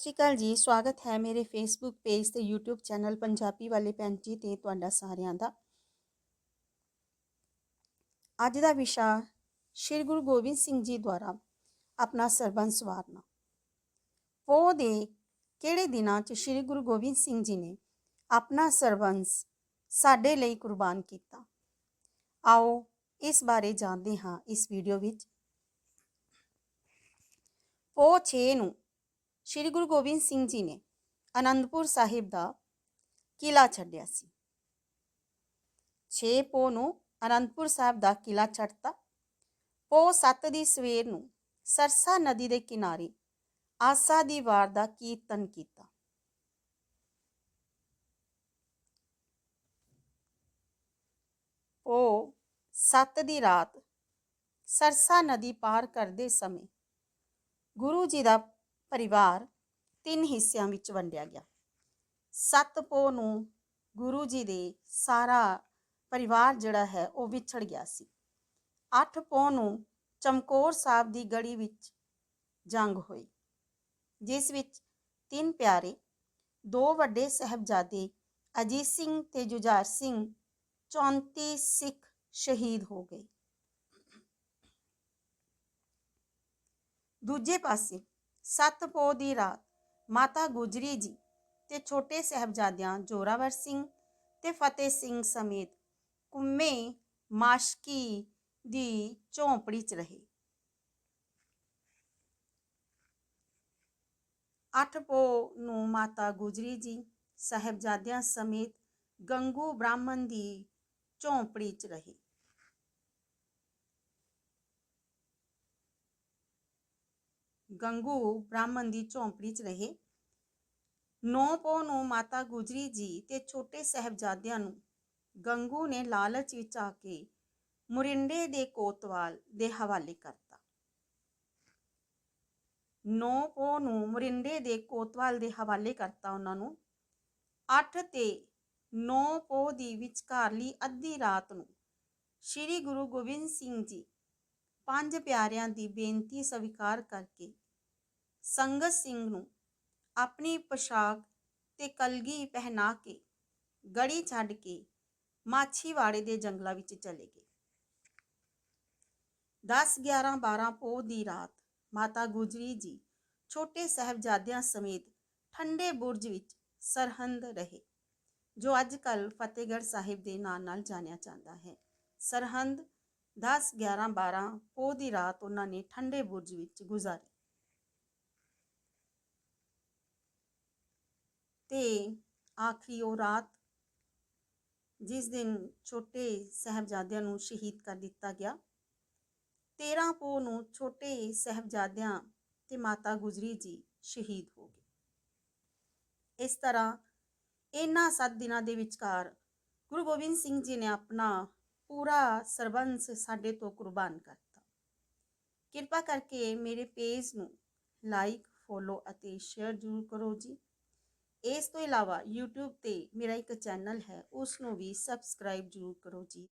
ਸ਼੍ਰੀ ਅਕਾਲ ਜੀ, ਸਵਾਗਤ ਹੈ ਮੇਰੇ ਫੇਸਬੁੱਕ ਪੇਜ ਤੇ YouTube ਚੈਨਲ ਪੰਜਾਬੀ ਵਾਲੇ ਭੈਣ ਜੀ ਤੇ ਤੁਹਾਡਾ ਸਾਰਿਆਂ ਦਾ। ਅੱਜ ਦਾ ਵਿਸ਼ਾ ਸ਼੍ਰੀ ਗੁਰੂ ਗੋਬਿੰਦ ਸਿੰਘ ਜੀ ਦੁਆਰਾ ਆਪਣਾ ਸਰਬੰਸ ਵਾਰਨਾ। ਪੋਹ ਦੇ ਕਿਹੜੇ ਦਿਨਾਂ 'ਚ ਸ਼੍ਰੀ ਗੁਰੂ ਗੋਬਿੰਦ ਸਿੰਘ ਜੀ ਨੇ ਆਪਣਾ ਸਰਬੰਸ ਸਾਡੇ ਲਈ ਕੁਰਬਾਨ ਕੀਤਾ? ਆਓ ਇਸ ਬਾਰੇ ਜਾਣਦੇ ਹਾਂ ਇਸ ਵੀਡੀਓ ਵਿੱਚ। ਪੋਹ 6 ਨੂੰ ਸ਼੍ਰੀ ਗੁਰੂ ਗੋਬਿੰਦ ਸਿੰਘ ਜੀ ਨੇ ਅਨੰਦਪੁਰ ਸਾਹਿਬ ਦਾ ਕਿਲਾ ਛੱਡਿਆ ਸੀ। 6 ਪੋ ਨੂੰ ਅਨੰਦਪੁਰ ਸਾਹਿਬ ਦਾ ਕਿਲਾ ਛੱਡਤਾ। ਪੋ 7 ਦੀ ਸਵੇਰ ਨੂੰ ਸਰਸਾ ਨਦੀ ਦੇ ਕਿਨਾਰੇ ਆਸਾ ਦੀ ਵਾਰ ਦਾ ਕੀਰਤਨ ਕੀਤਾ। ਪੋ 7 ਦੀ ਰਾਤ ਸਰਸਾ ਨਦੀ ਪਾਰ ਕਰਦੇ ਸਮੇਂ ਗੁਰੂ ਜੀ ਦਾ ਪਰਿਵਾਰ ਤਿੰਨ ਹਿੱਸਿਆਂ ਵਿੱਚ ਵੰਡਿਆ ਗਿਆ। ਸੱਤ ਪੋ ਨੂੰ ਗੁਰੂ ਜੀ ਦੇ ਸਾਰਾ ਪਰਿਵਾਰ ਜਿਹੜਾ ਹੈ ਉਹ ਵਿਛੜ ਗਿਆ ਸੀ। ਅੱਠ ਪੋ ਨੂੰ ਚਮਕੌਰ ਸਾਹਿਬ ਦੀ ਗੜੀ ਵਿੱਚ ਜੰਗ ਹੋਈ, ਜਿਸ ਵਿੱਚ ਤਿੰਨ ਪਿਆਰੇ, ਦੋ ਵੱਡੇ ਸਹਿਬਜ਼ਾਦੇ ਅਜੀਤ ਸਿੰਘ ਤੇ ਜੁਝਾਰ ਸਿੰਘ 34 ਸਿੱਖ ਸ਼ਹੀਦ ਹੋ ਗਏ। ਦੂਜੇ ਪਾਸੇ ਸੱਤ ਪੋ ਦੀ ਰਾਤ ਮਾਤਾ ਗੁਜਰੀ ਜੀ ਤੇ ਛੋਟੇ ਸਹਿਬਜ਼ਾਦਿਆਂ ਜੋਰਾਵਰ ਸਿੰਘ ਤੇ ਫਤਿਹ ਸਿੰਘ ਸਮੇਤ ਕੁੰਮੇ ਮਾਸ਼ਕੀ ਦੀ ਝੌਂਪੜੀ 'ਚ ਰਹੇ। ਅੱਠ ਪੋ ਨੂੰ ਮਾਤਾ ਗੁਜਰੀ ਜੀ ਸਹਿਬਜ਼ਾਦਿਆਂ ਸਮੇਤ ਗੰਗੂ ਬ੍ਰਾਹਮਣ ਦੀ ਝੌਂਪੜੀ 'ਚ ਰਹੇ। ਗੰਗੂ ਬ੍ਰਾਹਮਣ ਦੀ ਝੌਂਪੜੀ 'ਚ ਰਹੇ ਨੌ ਪੋ ਨੂੰ ਮਾਤਾ ਗੁਜਰੀ ਜੀ ਤੇ ਛੋਟੇ ਸਹਿਬਜ਼ਾਦਿਆਂ ਨੂੰ ਗੰਗੂ ਨੇ ਲਾਲਚ ਵਿੱਚ ਆ ਕੇ ਮੁਰਿੰਡੇ ਦੇ ਕੋਤਵਾਲ ਦੇ ਹਵਾਲੇ ਕਰਤਾ ਨੌ ਪੋ ਨੂੰ ਮੁਰਿੰਡੇ ਦੇ ਕੋਤਵਾਲ ਦੇ ਹਵਾਲੇ ਕਰਤਾ ਉਹਨਾਂ ਨੂੰ 8 ਤੇ 9 ਪੋ ਦੀ ਵਿਚਕਾਰਲੀ ਅੱਧੀ ਰਾਤ ਨੂੰ ਸ੍ਰੀ ਗੁਰੂ ਗੋਬਿੰਦ ਸਿੰਘ ਜੀ ਪੰਜ ਪਿਆਰਿਆਂ ਦੀ ਬੇਨਤੀ ਸਵੀਕਾਰ ਕਰਕੇ ਸੰਗਤ ਸਿੰਘ ਨੂੰ ਆਪਣੀ ਪੋਸ਼ਾਕ ਤੇ ਕਲਗੀ ਪਹਿਨਾ ਕੇ, ਗੜੀ ਛੱਡ ਕੇ ਮਾਛੀਵਾੜੇ ਦੇ ਜੰਗਲਾਂ ਵਿੱਚ ਚਲੇ ਗਏ। 10 11 12 ਪੋਹ ਦੀ ਰਾਤ ਮਾਤਾ ਗੁਜਰੀ ਜੀ ਛੋਟੇ ਸਹਿਬਜ਼ਾਦਿਆਂ ਸਮੇਤ ਠੰਡੇ ਬੁਰਜ ਵਿੱਚ ਸਰਹੰਦ ਰਹੇ, ਜੋ ਅੱਜ ਕੱਲ ਫਤਿਹਗੜ੍ਹ ਸਾਹਿਬ ਦੇ ਨਾਂ ਨਾਲ ਜਾਣਿਆ ਜਾਂਦਾ ਹੈ। ਸਰਹੰਦ 10 11 12 ਪੋਹ ਦੀ ਰਾਤ ਉਹਨਾਂ ਨੇ ਠੰਡੇ ਬੁਰਜ ਵਿੱਚ ਗੁਜ਼ਾਰੀ। ਤੇ ਆਖਰੀ ਉਹ ਰਾਤ ਜਿਸ ਦਿਨ ਛੋਟੇ ਸਹਿਬਜ਼ਾਦਿਆਂ ਨੂੰ ਸ਼ਹੀਦ ਕਰ ਦਿੱਤਾ ਗਿਆ 13 ਪੋ ਨੂੰ ਛੋਟੇ ਸਹਿਬਜ਼ਾਦਿਆਂ ਤੇ ਮਾਤਾ ਗੁਜਰੀ ਜੀ ਸ਼ਹੀਦ ਹੋ ਗਏ। ਇਸ ਤਰ੍ਹਾਂ ਇਹਨਾਂ 7 ਦਿਨਾਂ ਦੇ ਵਿਚਕਾਰ ਗੁਰੂ ਗੋਬਿੰਦ ਸਿੰਘ ਜੀ ਨੇ ਆਪਣਾ ਪੂਰਾ ਸਰਬੰਸ ਸਾਡੇ ਤੋਂ ਕੁਰਬਾਨ ਕਰਤਾ। ਕਿਰਪਾ ਕਰਕੇ ਮੇਰੇ ਪੇਜ ਨੂੰ ਲਾਈਕ ਫੋਲੋ ਅਤੇ ਸ਼ੇਅਰ ਜ਼ਰੂਰ ਕਰੋ ਜੀ। ਇਸ ਤੋਂ ਇਲਾਵਾ YouTube ਤੇ ਮੇਰਾ ਇੱਕ ਚੈਨਲ ਹੈ ਉਸ ਨੂੰ ਵੀ ਸਬਸਕ੍ਰਾਈਬ ਜ਼ਰੂਰ ਕਰੋ ਜੀ।